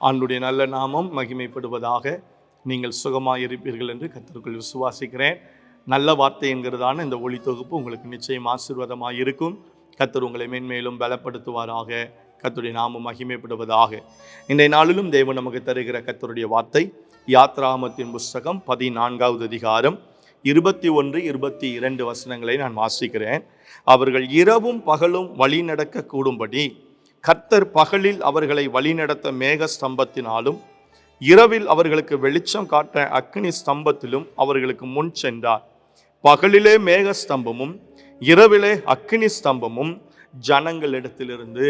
ஆண்டுடைய நல்ல நாமம் மகிமைப்படுவதாக நீங்கள் சுகமாக இருப்பீர்கள் என்று கத்தருக்குள் விசுவாசிக்கிறேன். நல்ல வார்த்தை என்கிறதான இந்த ஒளி தொகுப்பு உங்களுக்கு நிச்சயம் ஆசீர்வாதமாக இருக்கும். கத்தர் உங்களை மென்மேலும் பலப்படுத்துவாராக. கத்தருடைய நாமம் மகிமைப்படுவதாக. இன்றைய நாளிலும் தேவன் நமக்கு தருகிற கத்தருடைய வார்த்தை யாத்ராமத்தின் புஸ்தகம் பதினான்காவது அதிகாரம் இருபத்தி ஒன்று இருபத்தி இரண்டு வசனங்களை நான் வாசிக்கிறேன். அவர்கள் இரவும் பகலும் வழி நடக்க கூடும்படி கர்த்தர் பகலில் அவர்களை வழிநடத்த மேக ஸ்தம்பத்தினாலும் இரவில் அவர்களுக்கு வெளிச்சம் காட்ட அக்னி ஸ்தம்பத்திலும் அவர்களுக்கு முன் சென்றார். பகலிலே மேக ஸ்தம்பமும் இரவிலே அக்னி ஸ்தம்பமும் ஜனங்களிடத்திலிருந்து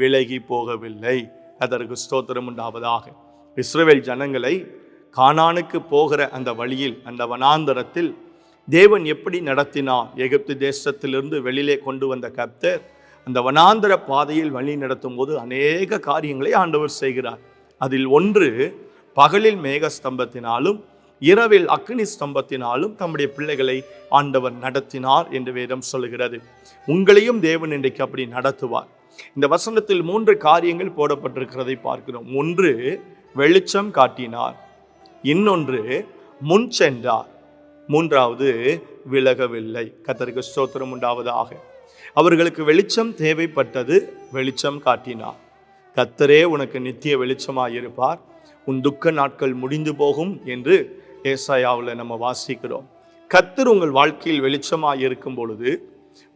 விலகி போகவில்லை. அதற்கு ஸ்தோத்திரம் உண்டாவதாக. இஸ்ரேல் ஜனங்களை கானானுக்கு போகிற அந்த வழியில் அந்த வனாந்தரத்தில் தேவன் எப்படி நடத்தினார்? எகிப்து தேசத்திலிருந்து வெளியிலே கொண்டு வந்த கர்த்தர் அந்த வனாந்தர பாதையில் வழி நடத்தும் போது அநேக காரியங்களை ஆண்டவர் செய்கிறார். அதில் ஒன்று பகலில் மேக ஸ்தம்பத்தினாலும் இரவில் அக்னி ஸ்தம்பத்தினாலும் தம்முடைய பிள்ளைகளை ஆண்டவர் நடத்தினார் என்று வேதம் சொல்லுகிறது. உங்களையும் தேவன் இன்றைக்கு அப்படி நடத்துவார். இந்த வசனத்தில் மூன்று காரியங்கள் போடப்பட்டிருக்கிறதை பார்க்கிறோம். ஒன்று வெளிச்சம் காட்டினார். இன்னொன்று முன் சென்றார். மூன்றாவது விலகவில்லை. கத்தருக்கு ஸ்தோத்திரம் உண்டாவதாக. அவர்களுக்கு வெளிச்சம் தேவைப்பட்டது வெளிச்சம் காட்டினார் கத்தரே உனக்கு நித்திய வெளிச்சமாயிருப்பார். உன் துக்க நாட்கள் முடிந்து போகும் என்று ஏசாயாவில் நம்ம வாசிக்கிறோம். கத்தர் உங்கள் வாழ்க்கையில் வெளிச்சமாக இருக்கும் பொழுது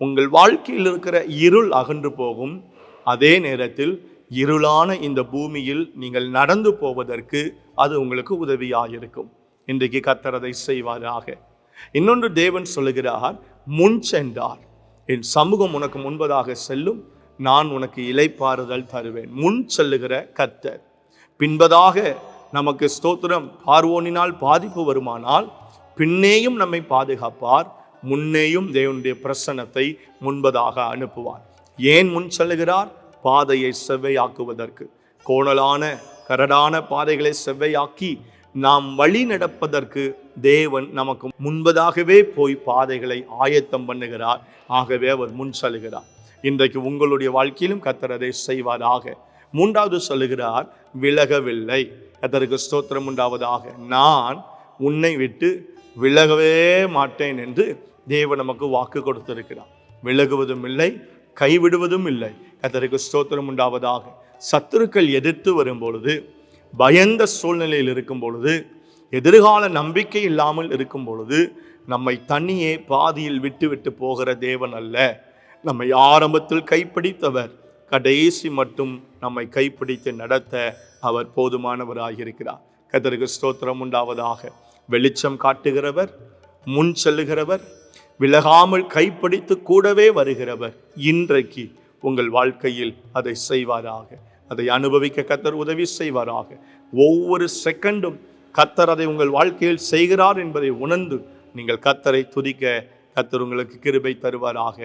உங்கள் வாழ்க்கையில் இருக்கிற இருள் அகன்று போகும். அதே நேரத்தில் இருளான இந்த பூமியில் நீங்கள் நடந்து போவதற்கு அது உங்களுக்கு உதவியாக இருக்கும் இன்றைக்கு கத்தர் அதை செய்வாராக. இன்னொன்று தேவன் சொல்லுகிறார் முன் சென்றார். என் சமூகம் உனக்கு முன்பதாக செல்லும் நான் உனக்கு இலைப்பாறுதல் தருவேன். முன் செல்லுகிற கத்தர் பின்பதாக நமக்கு ஸ்தோத்திரம் பார்வோனினால் பாதிப்பு வருமானால் பின்னேயும் நம்மை பாதுகாப்பார். முன்னேயும் தேவனுடைய பிரசன்னத்தை முன்பதாக அனுப்புவார். ஏன் முன் செல்லுகிறார்? பாதையை செவ்வையாக்குவதற்கு. கோணலான கரடான பாதைகளை செவ்வையாக்கி நாம் வழி நடப்பதற்கு தேவன் நமக்கு முன்பதாகவே போய் பாதைகளை ஆயத்தம் பண்ணுகிறார். ஆகவே அவர் முன் செல்கிறார் இன்றைக்கு உங்களுடைய வாழ்க்கையிலும் கத்தர் அதை செய்வாராக. மூன்றாவது சொல்லுகிறார் விலகவில்லை. கத்தருக்கு ஸ்தோத்திரம் உண்டாவதாக. நான் உன்னை விட்டு விலகவே மாட்டேன் என்று தேவன் நமக்கு வாக்கு கொடுத்திருக்கிறார். விலகுவதும் இல்லை கைவிடுவதும் இல்லை. கத்தருக்கு ஸ்தோத்திரம் உண்டாவதாக. சத்துருக்கள் எதிர்த்து வரும் பொழுது பயந்த சூழ்நிலையில் இருக்கும் பொழுது எதிர்கால நம்பிக்கை இல்லாமல் இருக்கும் பொழுது நம்மை தனியே பாதியில் விட்டு விட்டு போகிற தேவன் அல்ல. நம்மை ஆரம்பத்தில் கைப்பிடித்தவர் கடைசி மட்டும் நம்மை கைப்பிடித்து நடத்த அவர் போதுமானவராக இருக்கிறார் கதருக்கு ஸ்தோத்திரம் உண்டாவதாக. வெளிச்சம் காட்டுகிறவர் முன் செல்லுகிறவர் விலகாமல் கைப்பிடித்து கூடவே வருகிறவர் இன்றைக்கு உங்கள் வாழ்க்கையில் அதை செய்வாராக. அதை அனுபவிக்க கத்தர் உதவி செய்வாராக. ஒவ்வொரு செகண்டும் கத்தர் அதை உங்கள் வாழ்க்கையில் செய்கிறார் என்பதை உணர்ந்து நீங்கள் கத்தரை துதிக்க கத்தர் உங்களுக்கு கிருபை தருவாராக.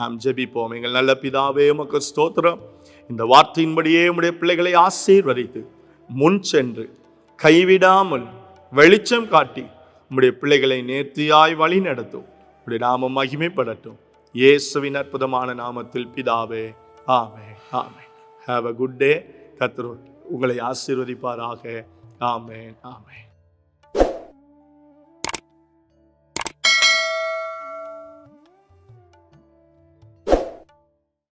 நாம் ஜெபிப்போம். எங்கள் நல்ல பிதாவே உமக்கு ஸ்தோத்திரம். இந்த வார்த்தையின்படியே உடைய பிள்ளைகளை ஆசீர்வதித்து முன் சென்று கைவிடாமல் வெளிச்சம் காட்டி உம்முடைய பிள்ளைகளை நேர்த்தியாய் வழி நடத்தும். உடைய நாமம் மகிமைப்படட்டும். இயேசுவின் அற்புதமான நாமத்தில் பிதாவே ஆமே ஆமே ஹாவ் அ குட் டே கத்தர் உங்களை ஆசீர்வதிப்பாராக. Oh, Amen. Oh, Amen.